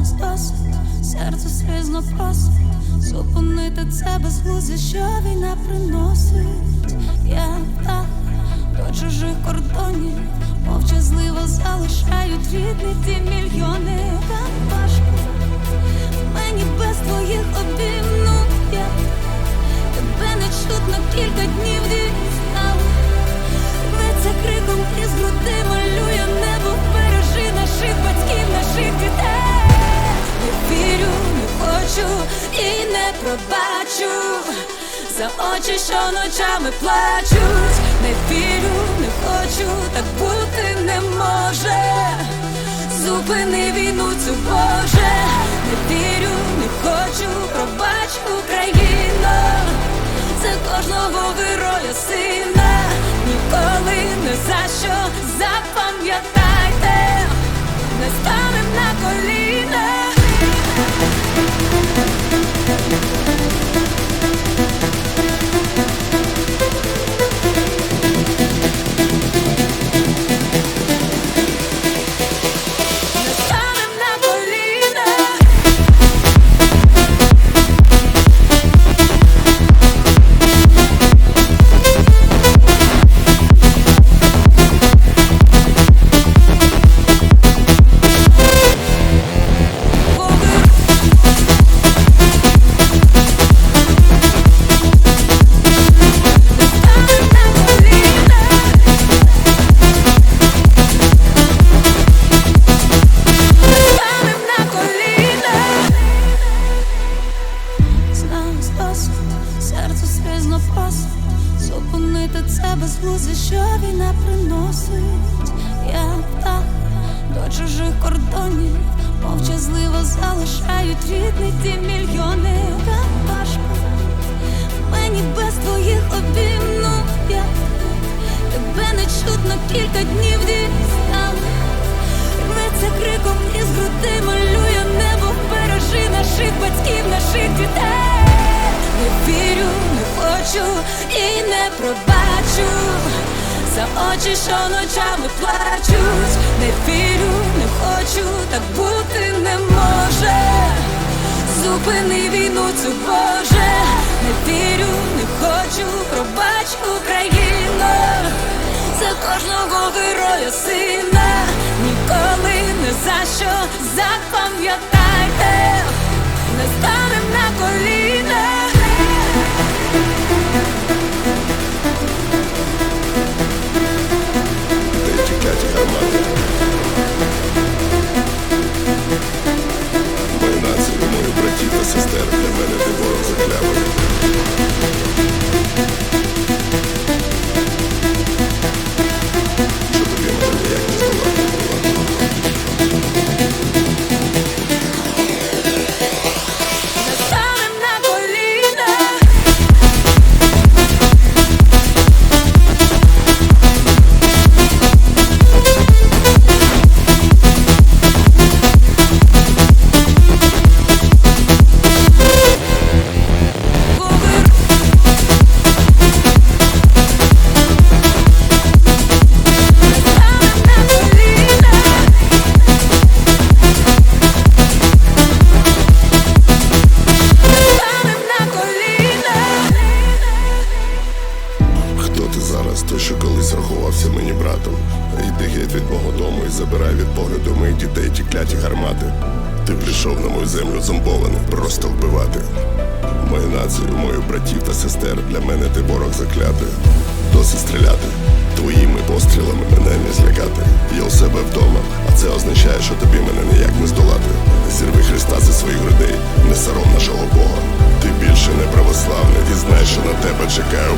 нас досить, серце слізно просить Зупинити це безглуздя, що війна приносить. Я так до чужих кордонів мовчазливо залишають рідні ті мільйони. Хочу і не пробачу. За очі, що ночами плачуть. Не вірю, не хочу, так бути не може. Зупини війну цю Боже, не вірю, Зупинити це безглуздя, що війна приносить. Я так до чужих кордонів мовчазливо залишають рідні ті мільйони. Так важко мені без твоїх обійм, ну я тебе не чутно кілька днів дістала. Рветься криком із груди малює небо, бережи наших батьків, наших дітей. Не вірю, не хочу і не пробачу. За очі, що ночами плачуть. Не вірю, не хочу, так бути не може. Зупини війну цю Боже, не вірю, не хочу, пробач Україно, за кожного героя сина, ніколи не за що запам'ятайте, братом. Йди геть від мого дому і забирай від погляду моїх дітей ті кляті гармати. Ти прийшов на мою землю зомбований, просто вбивати. Мою націю, мою братів та сестер, для мене ти ворог заклятий. Досить стріляти. Твоїми пострілами мене не злякати. Я у себе вдома, а це означає, що тобі мене ніяк не здолати. Зірви Христа зі своїх грудей, не сором нашого Бога. Ти більше не православний, і знаєш, що на тебе чекає.